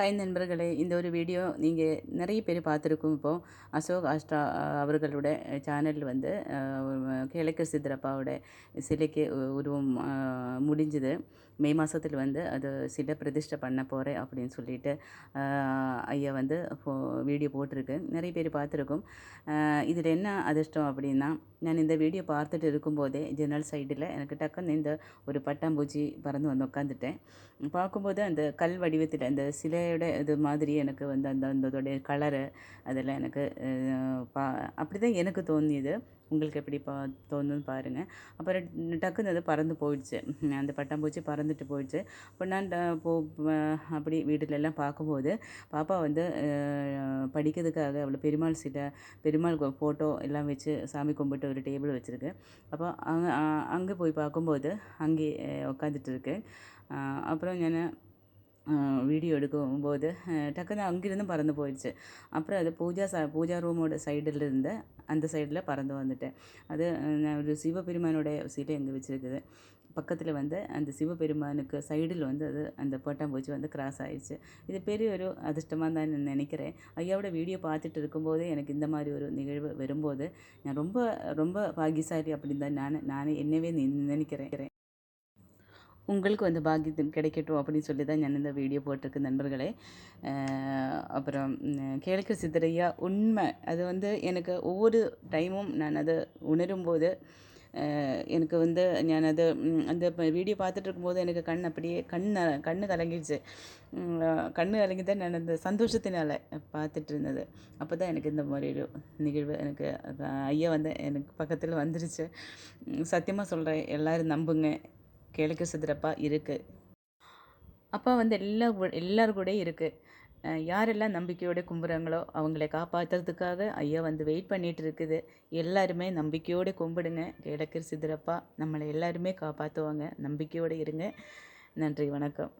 Hi நண்பர்களே இந்த ஒரு வீடியோ நீங்கள் நிறைய பேர் பார்த்துருக்கும் இப்போது அசோக் ஆஸ்ட்ரா அவர்களோட சேனலில் வந்து கிழக்கு சித்ரப்பாவோட சிலைக்கு உருவம் முடிஞ்சுது. மே மாதத்தில் வந்து அது சிலை பிரதிஷ்டை பண்ண போகிறேன் அப்படின்னு சொல்லிட்டு ஐயா வந்து வீடியோ போட்டிருக்கு. நிறைய பேர் பார்த்துருக்கோம். இதில் என்ன அதிர்ஷ்டம் அப்படின்னா நான் இந்த வீடியோ பார்த்துட்டு இருக்கும்போதே ஜன்னல் சைடில் எனக்கு டக்குன்னு இந்த ஒரு பட்டாம்பூச்சி பறந்து வந்து உட்காந்துட்டேன் பார்க்கும்போது அந்த கல் வடிவத்தில் அந்த சிலையோட இது மாதிரி எனக்கு வந்து அந்த அந்ததோடைய கலரு அதெல்லாம் எனக்கு பா அப்படி தான் எனக்கு தோணியது உங்களுக்கு எப்படி பா தோணுன்னு பாருங்கள் அப்புறம் டக்குன்னு அது பறந்து போயிடுச்சு. அந்த பட்டாம்பூச்சி பறந்துட்டு போயிடுச்சு. அப்போ நான் போ அப்படி வீட்டிலெல்லாம் பார்க்கும்போது பாப்பா வந்து படிக்கிறதுக்காக அவ்வளோ பெருமாள் சீட்டை பெருமாள் ஃபோட்டோ எல்லாம் வச்சு சாமி கும்பிட்டு ஒரு டேபிள் வச்சுருக்கு. அப்போ அங்கே அங்கே போய் பார்க்கும்போது அங்கே உட்காந்துட்டு இருக்கு. அப்புறம் நான் வீடியோ எடுக்கும்போது டக்குன்னு அங்கேருந்து பறந்து போயிடுச்சு அப்புறம் அது பூஜா ச பூஜா ரூமோட சைடில் இருந்த அந்த சைடில் பறந்து வந்துட்டேன் அது ஒரு சிவபெருமானோட சிலை அங்கே வச்சுருக்குது பக்கத்தில் வந்து அந்த சிவபெருமானுக்கு சைடில் வந்து அது அந்த பட்டாம்பூச்சி வந்து கிராஸ் ஆயிடுச்சு இது பெரிய ஒரு அதிர்ஷ்டமாக தான் நான் நினைக்கிறேன் ஐயாவோட வீடியோ பார்த்துட்டு இருக்கும்போது எனக்கு இந்த மாதிரி ஒரு நிகழ்வு வரும்போது நான் ரொம்ப ரொம்ப பாகிசாரி அப்படின்னு தான் நான் நானே என்னவே நினைக்கிறேன் உங்களுக்கு வந்து பாக்கியம் கிடைக்கட்டும் அப்படின்னு சொல்லி தான் நான் இந்த வீடியோ போட்டிருக்கு நண்பர்களே. அப்புறம் கேளுக்கு சித்தரையா உண்மை. அது வந்து எனக்கு ஒவ்வொரு டைமும் நான் அதை உணரும்போது எனக்கு வந்து நான் அது அந்த வீடியோ பார்த்துட்டு இருக்கும்போது எனக்கு கண் அப்படியே கண் கண் கலங்கிடுச்சு. கண் கலங்கி தான் நான் அந்த சந்தோஷத்தினால பார்த்துட்டு இருந்தது. அப்போ தான் எனக்கு இந்த மாதிரி ஒரு நிகழ்வு எனக்கு ஐயா வந்து எனக்கு பக்கத்தில் வந்துருச்சு. சத்தியமாக சொல்கிறேன் எல்லோரும் நம்புங்க. கிழக்கு சிதறப்பா இருக்குது அப்பா வந்து எல்லா எல்லோரும் கூட இருக்குது யாரெல்லாம் நம்பிக்கையோடு கும்பிட்றாங்களோ அவங்கள காப்பாற்றுறதுக்காக ஐயா வந்து வெயிட் பண்ணிகிட்டு இருக்குது. எல்லாருமே நம்பிக்கையோடு கும்பிடுங்க. கிழக்கு சிதறப்பா. நம்மளை எல்லாருமே காப்பாற்றுவாங்க நம்பிக்கையோடு இருங்க. நன்றி வணக்கம்.